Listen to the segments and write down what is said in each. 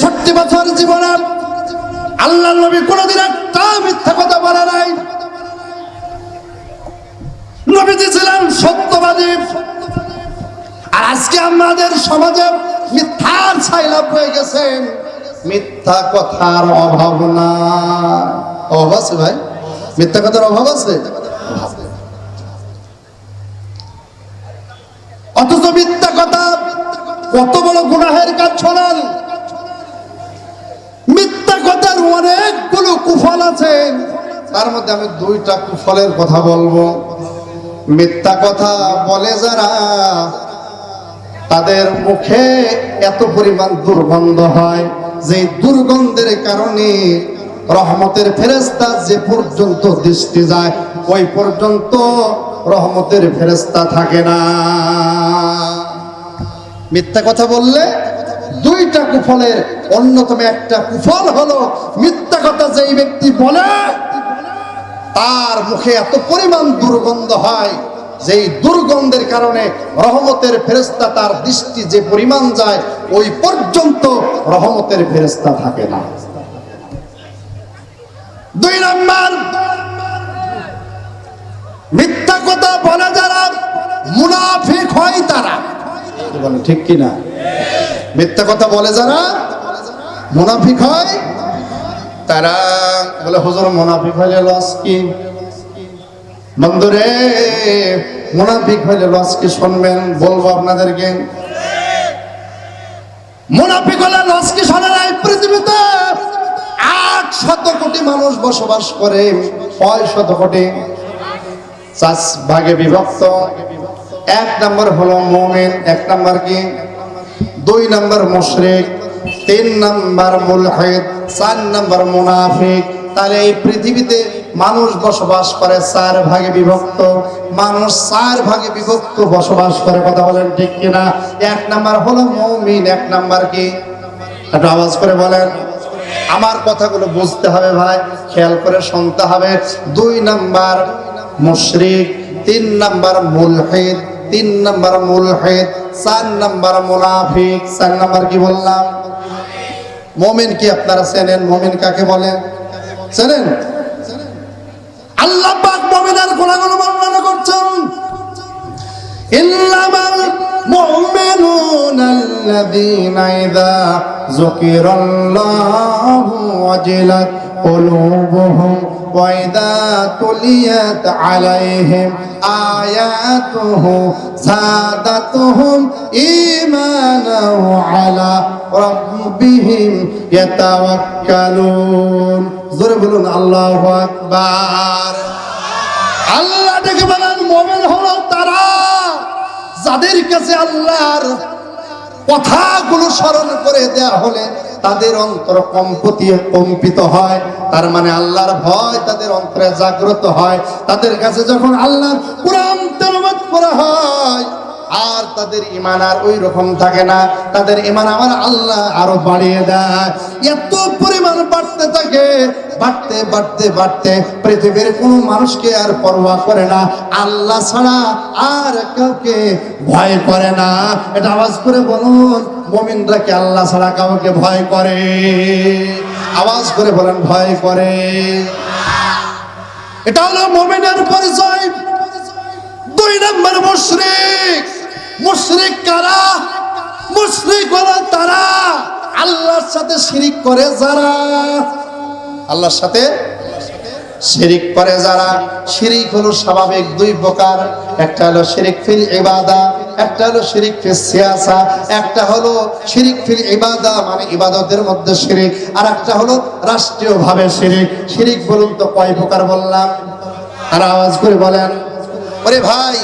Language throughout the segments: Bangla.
তেষট্টি বছর জীবনে আল্লাহ নবী কোনোদিন একটা মিথ্যা কথা বলে নাই। নবীজি ছিলেন সত্যবাদী। আর আজকে আমাদের সমাজে মিথ্যার ছাইলাভ হয়ে গেছে। মিথ্যা কথার অভাব না অভাব আছে ভাই? মিথ্যা কথার অভাব আছে? অথচ মিথ্যা কথা কত বড় গুনাহের কাজ ছড়ান মিথ্যা কথার অনেকগুলো কুফল আছে। তার মধ্যে আমি দুইটা কুফলের কথা বলব। মিথ্যা কথা বলে যারা, তাদের মুখে এত পরিমাণ দুর্গন্ধ হয় যে দুর্গন্ধের কারণে রহমতের ফেরেস্তা যে পর্যন্ত দৃষ্টি যায়, ওই পর্যন্ত রহমতের ফেরেস্তা থাকে না। মিথ্যা কথা বললে দুইটা কুফলের অন্যতম একটা কুফল হলো মিথ্যা কথা যেই ব্যক্তি বলে, তার মুখে এত পরিমাণ দুর্গন্ধ হয়, যেই দুর্গন্ধের কারণে রহমতের ফেরেস্তা তার দৃষ্টি যে পরিমাণ যায়, ওই পর্যন্ত রহমতের ফেরেস্তা থাকে না। দুই নম্বর, মিথ্যা কথা বলে যারা মুনাফিক হয় তারা। ঠিক কিনা? মিথ্যা কথা বলে যারা মুনাফিক হয়, তারা বলে, হুজুর, মুনাফিক হইলে লস কি? বন্ধুরে, মুনাফিক হইলে লস কি শুনবেন? বলব আপনাদেরকে। মুনাফিক হলে লস কি শোনে নাই? পৃথিবীতে আট শত কোটি মানুষ বসবাস করে, ছয় শত কোটি চাষ ভাগে বিভক্ত। এক নম্বর হলো মোমেন, এক নম্বর কি? দুই নম্বর মুশরিক, তিন নম্বর মুলহিদ, চার নম্বর মুনাফিক। তাহলে এই পৃথিবীতে মানুষ বসবাস করে চার ভাগে বিভক্ত। মানুষ চার ভাগে বিভক্ত বসবাস করে, কথা বলেন ঠিক কিনা? এক নাম্বার হলো মৌমিন, এক নাম্বার কি? একটু আওয়াজ করে বলেন। আমার কথাগুলো বুঝতে হবে ভাই, খেয়াল করে শুনতে হবে। দুই নাম্বার মুশরিক, তিন নাম্বার মুলহিদ তিন নাম্বার মুলহিদ, চার নাম্বার মুনাফিক। চার নাম্বার কি বললাম? মোমেন কি আপনারা চেনেন? মোমেন কাকে বলেন চেনেন? আল্লাহ পাক মুমিনের গুণাগুলো বর্ণনা করছেন। ইন্নামাল মুমিনুনা আল্লাযীনা ইযা যুকিরাল্লাহু ওয়াজিলাত। قلوبهم وإذا تليت عليهم آياته زادتهم إيمانا وعلى ربهم يتوكلون জোরে বলুন আল্লাহু আকবার আল্লাহ ডেকে বলেন মোমেন হলো তারা যাদের কাছে আল্লাহর কথাগুলো স্মরণ করে দেয়া হলে তাদের অন্তর কম্পতি কম্পিত হয়। তার মানে আল্লাহর ভয় তাদের অন্তরে জাগ্রত হয়। তাদের কাছে যখন আল্লাহর কোরআন তেলবাদ করা হয়, আর তাদের ইমান আর ওই রকম থাকে না। তাদের ইমান আমার আল্লাহ আরও বাড়িয়ে দেয়। এত থাকে বাড়তে বাড়তে বাড়তে পৃথিবীর কোনো মানুষকে আর পরোয়া করে না। আল্লাহ ছাড়া আর কাউকে ভয় করে না। এটা আওয়াজ করে বলুন, মমিনরা কি আল্লাহ ছাড়া কাউকে ভয় করে? আওয়াজ করে বলেন, ভয় করে। এটা হলো মমিনের পরিচয়। দুই নম্বর মুশরিক। মুশরিক কারা? মুশরিক হলো তারা। আল্লাহর সাথে শিরিক করে যারা। আল্লাহর সাথে শিরিক করে যারা। শিরিক হলো স্বাভাবিক দুই প্রকার। একটা হলো শিরিক ফিল ইবাদা, একটা হলো শিরিক ফিল সিয়াসা। একটা হলো শিরিক ফিল ইবাদা মানে ইবাদতের মধ্যে শিরিক। আর একটা হলো রাষ্ট্রীয় ভাবে শিরিক। শিরিক বলুন তো কয় প্রকার বললাম? আর আওয়াজ করে বলেন। ওরে ভাই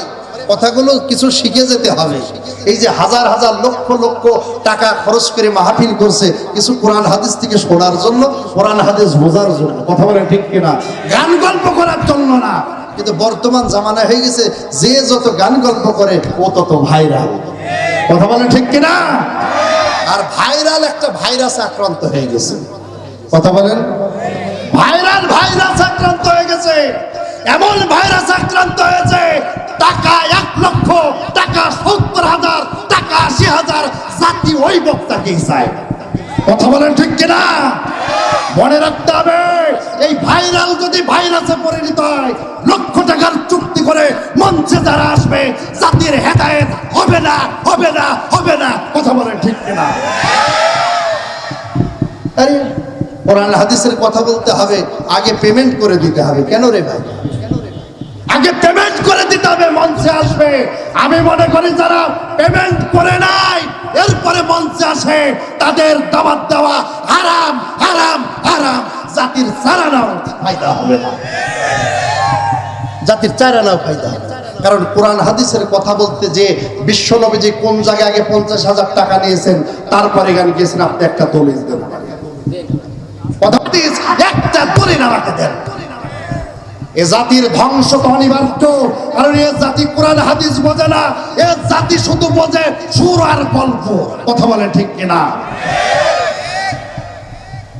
কথাগুলো কিছু শিখে যেতে হবে। এই যে হাজার হাজার লক্ষ লক্ষ টাকা খরচ করে মাহফিল করছে, কিছু কোরআন হাদিস থেকে শোনার জন্য, কোরআন হাদিস বোঝার জন্য। কথা বলে ঠিক কিনা? গান গল্প করার জন্য না। কিন্তু বর্তমান জামানা হয়ে গেছে, যে যত গান গল্প করে, ও তত ভাইরাল। কথা বলে ঠিক কিনা? আর ভাইরাল একটা ভাইরাস আক্রান্ত হয়ে গেছে। কথা বলেন? ভাইরাল ভাইরাস আক্রান্ত হয়ে গেছে। এমন ভাইরাস আক্রান্ত হয়েছে, টাকা এক লক্ষ, টাকা সত্তর হাজার, টাকা আশি হাজার, জাতি ওই বক্তাকেই চায়। কথা বলেন ঠিক কিনা? মনে রাখতে হবে, এই ভাইরাল যদি ভাইরাসে পরিণত হয়, লক্ষ টাকার চুক্তি করে মঞ্চে যারা আসবে, জাতির হেদায়েত হবে না হবে না হবে না। কথা বলেন ঠিক কিনা? আরে, কোরআন হাদিসের কথা বলতে হবে, আগে পেমেন্ট করে দিতে হবে। কেন রে ভাই? আগে পেমেন্ট করে দিতে হবে, মঞ্চে আসবে। আমি মনে করি যারা পেমেন্ট করে নাই, এরপরে মঞ্চে আসে, তাদের দাবাত দেওয়া হারাম হারাম হারাম। জাতির চারানাও ফায়দা হবে না। জাতির চারানাও ফায়দা হবে কারণ কোরআন হাদিসের কথা বলতে যে বিশ্ব নবীজি কোন জায়গায় আগে পঞ্চাশ হাজার টাকা নিয়েছেন তারপরে গান গিয়েছেন, আপনি একটা দলিল দেন। কথা একটা দলিল আমাকে দেন। এ জাতির ধ্বংস তো অনিবার্য, কারণ এ জাতি কোরআন, হাদিস বোঝে না। এ জাতি শুধু বোঝে সুর আর গল্প। কথা বলে ঠিক কিনা?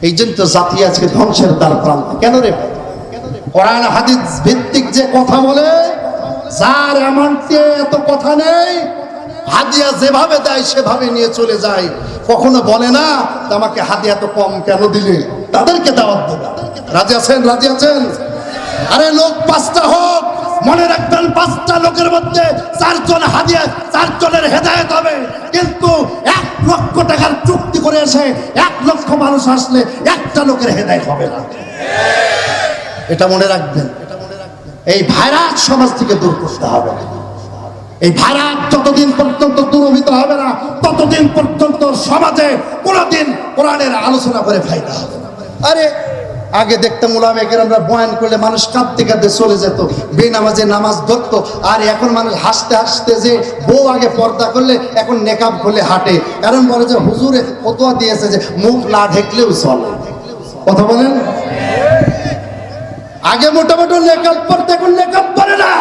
এই জন্য তো জাতি আজকে ধ্বংসের দ্বার প্রান্ত। কেন রে কোরআন, হাদিস ভিত্তিক যে কথা বলে, যার এমনটি এত কথা নেই, হাদিয়া যেভাবে দেয়, সেভাবে নিয়ে চলে যায়। কখনো বলে না "তা আমাকে হাদিয়া তো কম কেন দিলে? তাদেরকে দাওয়াত দেবে। রাজি আছেন? রাজি আছেন? আরে লোক পাঁচটা হোক, মনে রাখবেন পাঁচটা লোকের মধ্যে চারজন হাদিয়া, চারজনের হেদায়েত হবে। কিন্তু এক লক্ষ টাকার চুক্তি করে এসে এক লক্ষ মানুষ আসলে একটা লোকের হেদায়েত হবে না। এটা মনে রাখবেন। এই ভাইরাস সমাজ থেকে দূর করতে হবে। এই ভাইরাস যতদিন পর্যন্ত দূরভূত হবে না, ততদিন পর্যন্ত সমাজে কোনোদিন কোরআনের আলোচনা করে ফায়দা হবে। আরে আগে দেখতাম ওলামেকের আমরা বয়ান করলে মানুষ কাঁদতে কাঁদতে চলে যেত। বেনামাজে নামাজ ধরতো। আর এখন মানুষ হাসতে হাসতে যে বউ আগে পর্দা করলে এখন নেকাব খুলে হাঁটে। কারণ বলে যে হুজুরে ফতোয়া দিয়েছে যে মুখ না ঢেকলেও চলে। কথা বলেন? আগে মোটামুটি নেকাব পড়তে, এখন নেকাব পরে না।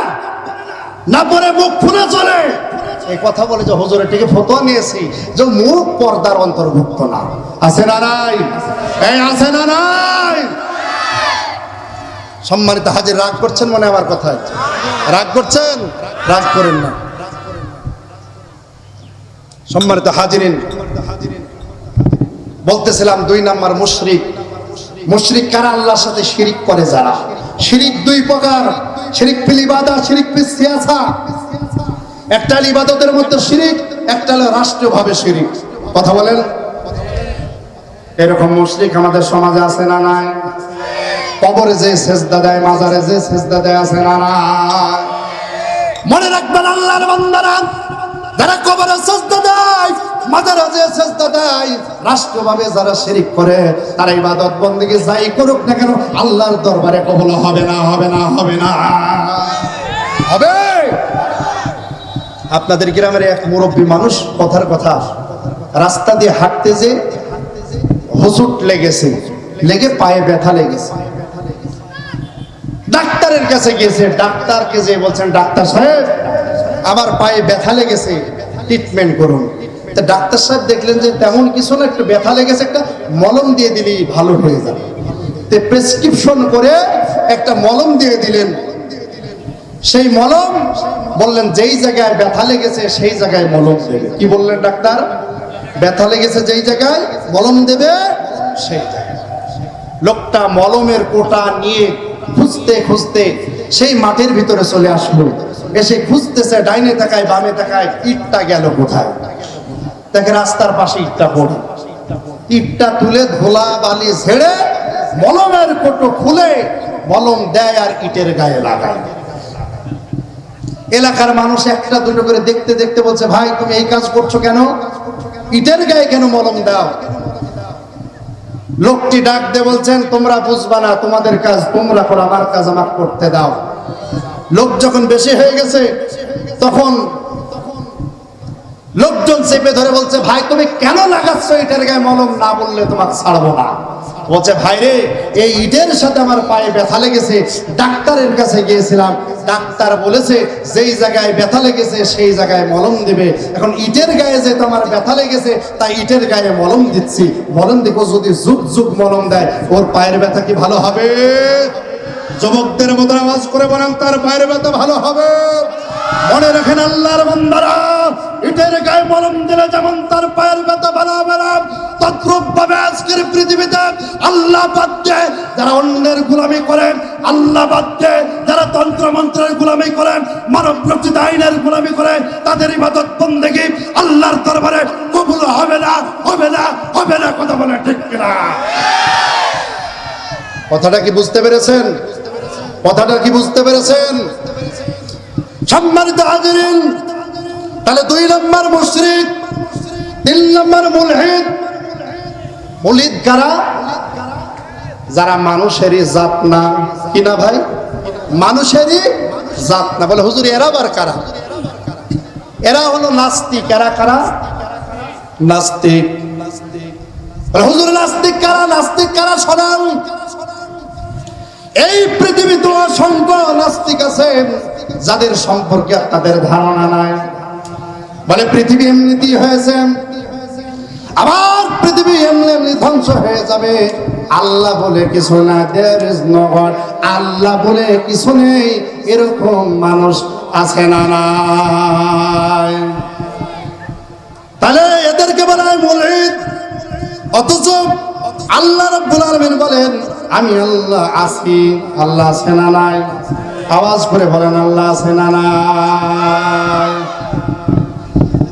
না পরে মুখ খুলে চলে। এই কথা বলে যে হুজুরের থেকে ফতোয়া নিয়েছি। যে মুখ পর্দার অন্তর্ভুক্ত না। সম্মানিত হাজির, রাগ করছেন মনে আমার কথায়? রাগ করছেন? রাগ করেন না। সম্মানিত হাজিরিন, বলতেছিলাম দুই নাম্বার মুশরিক। মুশরিক কারা? আল্লাহর সাথে শিরিক করে যারা। শিরিক দুই প্রকার। শিরিক ফিল ইবাদা, শিরিক ফিল সিয়াসা। একটা ইবাদতের মধ্যে শিরিক, একটা হলো রাষ্ট্রীয়ভাবে শিরিক। কথা বলেন? এরকম মুশরিক আমাদের সমাজে আছে না নাই? কবরে যে সেজদা দেয়, মাজারে যে সেজদা দেয় আছে না নাই? মনে রাখবেন আল্লাহর বান্দারা, যারা কবরে সেজদা দেয়, মাজারে যে সেজদা দেয়, রাষ্ট্রভাবে যারা শিরিক করে, তারা ইবাদত বন্দেগী যাই করুক না কেন, আল্লাহর দরবারে কবল হবে না হবে না হবে না। হবে? আপনাদের গ্রামের এক মুরব্বী মানুষ, কথার কথা, রাস্তা দিয়ে হাঁটতে যে হুজুট লেগেছে, লেগে পায়ে ব্যথা লেগেছে। ডাক্তারের কাছে গিয়েছে, ডাক্তারকে যে বলছেন, ডাক্তার সাহেব, আমার পায়ে ব্যথা লেগেছে ট্রিটমেন্ট করুন। তা ডাক্তার সাহেব দেখলেন যে তেমন কিছু না, একটু ব্যথা লেগেছে, একটা মলম দিয়ে দিলেই ভালো হয়ে যাবে। তে প্রেসক্রিপশন করে একটা মলম দিয়ে দিলেন। সেই মলম বললেন, যেই জায়গায় ব্যথা লেগেছে, সেই জায়গায় মলম দেবে। কি বললেন ডাক্তার? ব্যথা লেগেছে যেই জায়গায়, মলম দেবে সেই জায়গায়। লোকটা মলমের কোটা নিয়ে খুঁজতে খুঁজতে সেই মাঠের ভিতরে চলে আসলো। এসে খুঁজতেছে, ডাইনে তাকায়, বামে তাকায়, ইটটা গেল কোথায়? তাকে রাস্তার পাশে ইটটা পড়ে। ইটটা তুলে ধোলা বালি ঝেড়ে মলমের কোটো খুলে মলম দেয় আর ইটের গায়ে লাগায়। এলাকার মানুষ একটা দুটো করে দেখতে দেখতে বলছে, ভাই, তুমি এই কাজ করছ কেন? ইটের গায়ে কেন মলম দাও? লোকটি ডাক দিয়ে বলছেন, তোমরা বুঝবা না, তোমাদের কাজ তোমরা করো, আমার কাজ আমার করতে দাও। লোক যখন বেশি হয়ে গেছে, তখন লোকজন চেপে ধরে বলছে, ভাই, তুমি কেন লাগাচ্ছ এটার গায়ে মলম? না বললে তোমার ছাড়বো না। বলছে ভাই রে এই ইটের সাথে আমার পায়ে ব্যথা লেগেছে। ডাক্তারের কাছে গিয়েছিলাম। ডাক্তার বলেছে, যেই জায়গায় ব্যথা লেগেছে, সেই জায়গায় মলম দেবে। এখন ইটের গায়ে যেহেতু আমার ব্যথা লেগেছে, তাই ইটের গায়ে মলম দিচ্ছি। মলম দেখো যদি যুগ যুগ মলম দেয়, ওর পায়ের ব্যথা কি ভালো হবে? যুবকদের মতো আওয়াজ করে বলেন তার পায়ের ব্যথা ভালো হবে। মনে রাখেন আল্লাহর বান্দারা ইটের গায়ে মলম দিলে যেমন তার পায়ের ব্যথা বেলা বেলা তদ্রুপ ভাবে আজকের পৃথিবীতে আল্লাহ বাদ দিয়ে যারা অন্যের গোলামি করেন আল্লাহ বাদ দিয়ে যারা তন্ত্র মন্ত্রের গোলামি করেন মানব রচিত আইনের গোলামি করেন তাদের ইবাদত বন্দেগি, আল্লাহর দরবারে কবুল হবে না হবে না হবে না কথা বলে ঠিক কিনা? কথাটা কি বুঝতে পেরেছেন? কথাটা কি বুঝতে পেরেছেন? সম্মানিত হাজিরিন তাহলে দুই নম্বর মুশরিক, তিন নম্বর মুলহিদ। মুলিদ কারা? যারা মানুষেরই জাত না। কিনা ভাই? মানুষেরই জাত না। বলে হুজুর, এরা আবার কারা? এরা হলো নাস্তিক। এরা কারা? নাস্তিক। হুজুর, নাস্তিক কারা? নাস্তিক কারা? শোনান এই পৃথিবীতে অসংখ্য নাস্তিক আছে যাদের সম্পর্কে আপনাদের ধারণা নাই। বলে পৃথিবী এমনিতেই হয়েছে? আবার পৃথিবী এমনি এমনি ধ্বংস হয়ে যাবে। আল্লাহ বলে কিছু না there is no God Allah বলে কিছু নেই, এরকম মানুষ আছে না নাই। তাহলে এদেরকে বলা হয় অথচ আল্লাহ রাব্বুল আলামিন বলেন, আমি আল্লাহ আছি, আল্লাহ আছে না নাই। আওয়াজ করে বলেন, আল্লাহ আছে না নাই।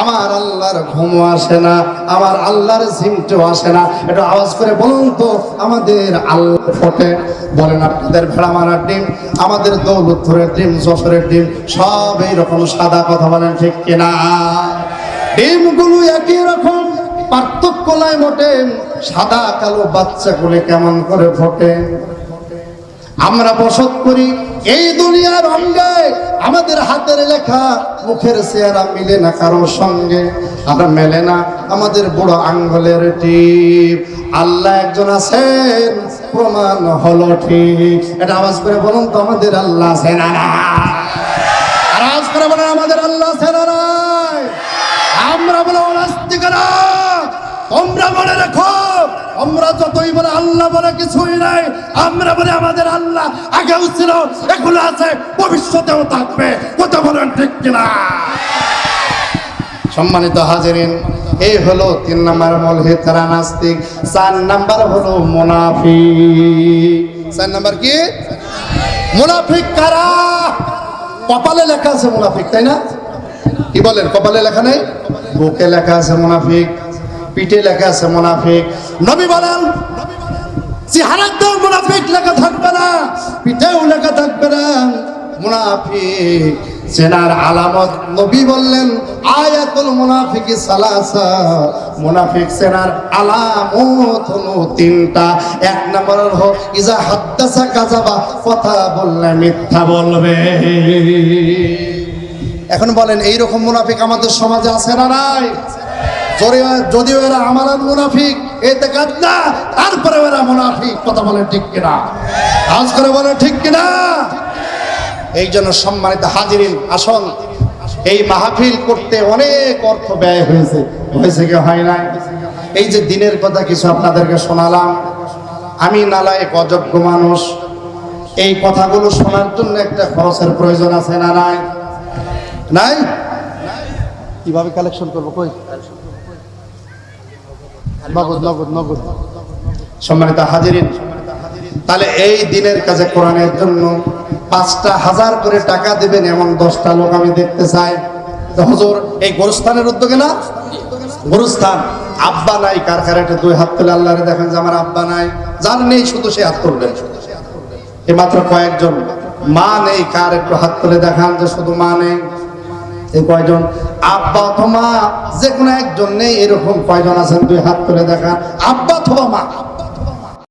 আমার আল্লাহর ঘুম আসে না, আমার আল্লাহর সিমটো আসে না। এটা আওয়াজ করে বলুন তো, আমাদের আল্লাহ ফটে। বলেন আপনাদের ভেড়া মারার ডিম, আমাদের দৌলতপুরের ডিম, যশোরের ডিম, সব এইরকম সাদা কথা বলেন ঠিক কিনা? ডিমগুলো একই রকম পার্থক্য নাই মোটে। সাদা কালো বাচ্চাগুলি কেমন করে ফোটে? আমরা বসত করি এই দুনিয়ার অঙ্গে। আমাদের হাতের লেখা, মুখের চেহারা মিলে না কারোর সঙ্গে। আর মেলে না আমাদের বুড়ো আঙ্গুলের টিপ। আল্লাহ একজন আছেন, প্রমাণ হলো ঠিক। এটা আওয়াজ করে বলুন তো, আমাদের আল্লাহ আছেন আওয়াজ করে বলেন, আমাদের আল্লাহ আছেন আমরা বলে অনাস্তিকরা তোমরা মনে রেখো আমরা যতই বলে আল্লাহ বলে কিছুই নাই, আমরা বলে আমাদের আল্লাহ আগেও ছিল, এখনও আছে, ভবিষ্যতেও থাকবে। কথা বলেন ঠিক কিনা? সম্মানিত হাজিরিন, এই হলো তিন নাম্বার মলহে তারা নাস্তিক, চার নাম্বার হলো মুনাফি চার নাম্বার কি? মুনাফিক কারা? কপালে লেখা আছে মুনাফিক, তাই না? কি বলেন, কপালে লেখা নেই? বুকে লেখা আছে মুনাফিক। পিঠে লেখা আছে মুনাফিক। নবী বলেন চেহারাতেও মুনাফিক লেখা থাকবে না, পিঠেও লেখা থাকবে না। মুনাফিক, চেনার আলামত নবী বললেন, আয়াতুল মুনাফিকি সালাসা। মুনাফিক, চেনার আলামত হলো তিনটা। এক নম্বর হলো, ইজা হাদ্দাসা কাজাবা কথা বললে মিথ্যা বলবে। এখন বলেন এই রকম মুনাফিক আমাদের সমাজে আছে না নাই? যদিও এরা আমাদের মুনাফিক এতে কাজ না, তারপরে এরা মুনাফিক, কথা বলে ঠিক কিনা? আজ করে বলে ঠিক কিনা? এই জন্য সম্মানিত হাজিরিন আসন এই মাহফিল করতে অনেক অর্থ ব্যয় হয়েছে। হয়েছে কি হয় নাই? এই যে দিনের কথা কিছু আপনাদেরকে শোনালাম, আমি নালায় অযোগ্য মানুষ। এই কথাগুলো শোনার জন্য একটা খরচের প্রয়োজন আছে না নাই? নাই? কীভাবে কালেকশন করব কই? নগদ নগদ নগদ। সম্মানিত হাজিরিন, তাহলে এই দিনের কাছে কোরআনের জন্য পাঁচটা হাজার করে টাকা দেবেন এমন দশটা লোক আমি দেখতে চাই। হুজুর, এই গোরস্থানের উদ্যোগে না? গোরস্থান। আব্বা নাই, কার কার দুই হাত তুলে আল্লাহরে দেখেন যে আমার আব্বা নাই। যার নেই, শুধু সে হাত তুলবেন এই মাত্র কয়েকজন। মা নেই, কার একটু হাত তুলে দেখান যে শুধু মা নেই? এই কয়জন? আব্বা অথবা যে কোনো একজন নেই, এরকম কয়জন আছেন? দুই হাত করে দেখান। আব্বা অথবা মা?